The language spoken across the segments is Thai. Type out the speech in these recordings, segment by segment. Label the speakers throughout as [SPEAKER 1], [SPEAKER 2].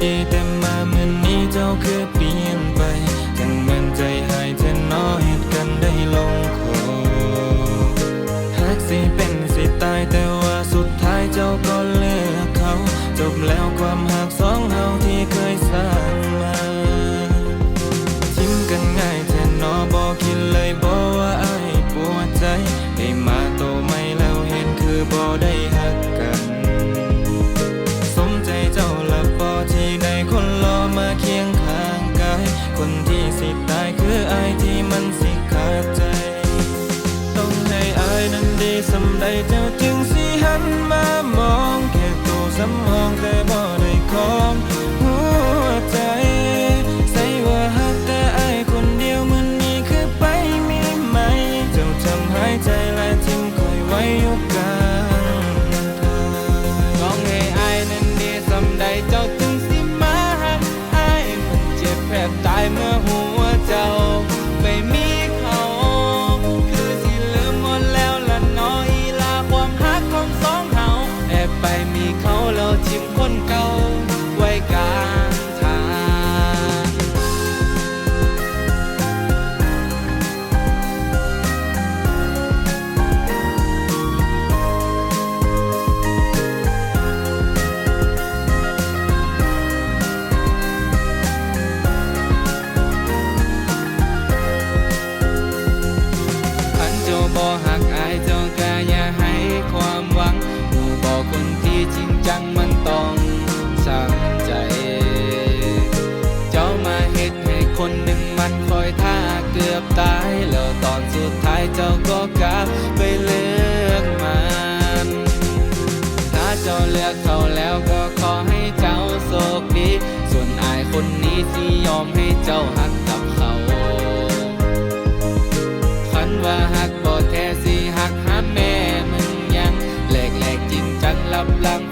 [SPEAKER 1] ปีแต่มาเมือนี้เจ้าคืเปลี่ยนไปถึงมันใจหายจะน้อเกันได้ลงคอหากสิเป็นสิตายแต่ว่าสุดท้ายเจ้าก็เลือกเขา จบแล้วความหักสองเฮาที่เคยสร้างมาทิ้งกันง่ายแต่นอบอคิดเลยบอกว่าไอ้ปวดใจได้มาโตไม่แล้วเห็นคือบอได้ องแต่บ่ได้ของหัวใจ ใส่ว่าหักแต่อายคนเดียวมันนี่คือไปมีไหม เจ้าทำหายใจและทิ้งคอยไว้อยู่กลาง
[SPEAKER 2] ร้องให้อายนั้นดีสำใดเจ้าถึงสิมาหักอายมันเจ็บแผลบตายเมื่อหัว หนึ่งมันคอยท่าเกือบตาย แล้วตอนสุดท้ายเจ้าก็กลับไปเลือกมัน ถ้าเจ้าเลือกเขาแล้วก็ขอให้เจ้าโชคดี ส่วนอายคนนี้สิยอมให้เจ้าหักกับเขาคันว่าหักบ่แท้สิหักหาแม่มึงยังแหลกแหลกจริงจังลับลัง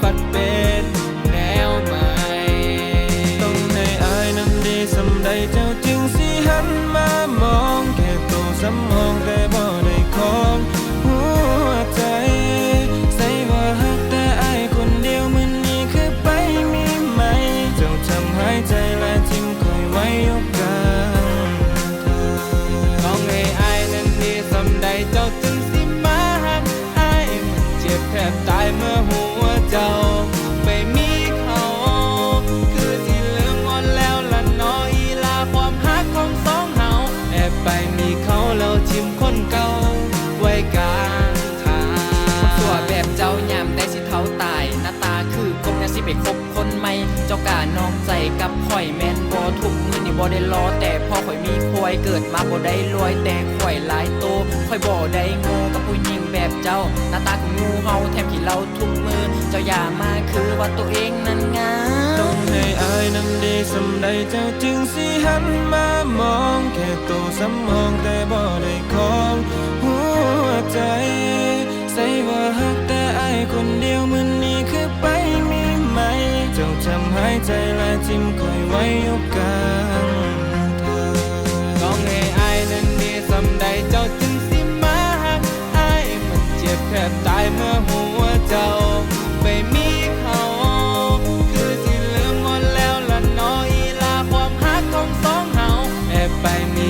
[SPEAKER 1] ไปค
[SPEAKER 2] บคน
[SPEAKER 3] ใหม่ เจ้ากานอกใจกับข่อยแมนบ่ทุกมือนี่บ่ได้รอแต่พอข่อยมีควายเกิดมาบ่ได้รวยแต่ข่อยหลายโตข่อยบ่ได้โง่กับผู้หญิงแบบเจ้า หน้าตาของงูเฮาแถมขี้เราทุกมือ เจ้าอย่ามาคือว่าตัวเองนั้นงา
[SPEAKER 1] ต้องให้อายนั้นดีสำใดเจ้าจึงสิหันมามองแค่ตัวสำมองแต่บ่ได้ ใจและจิ้มคอยไว้อยู่กันเธอต้
[SPEAKER 2] อ
[SPEAKER 1] งให้อายนั้นดีสำใดเจ้าจึงสิมาหักอายมันเจ็บแทบตายเมื่อหัวเจ้าไปมีเขาคือที่ลืมวันแล้วละน้อยลาความหักของ
[SPEAKER 2] สองเฮาแอบไปมี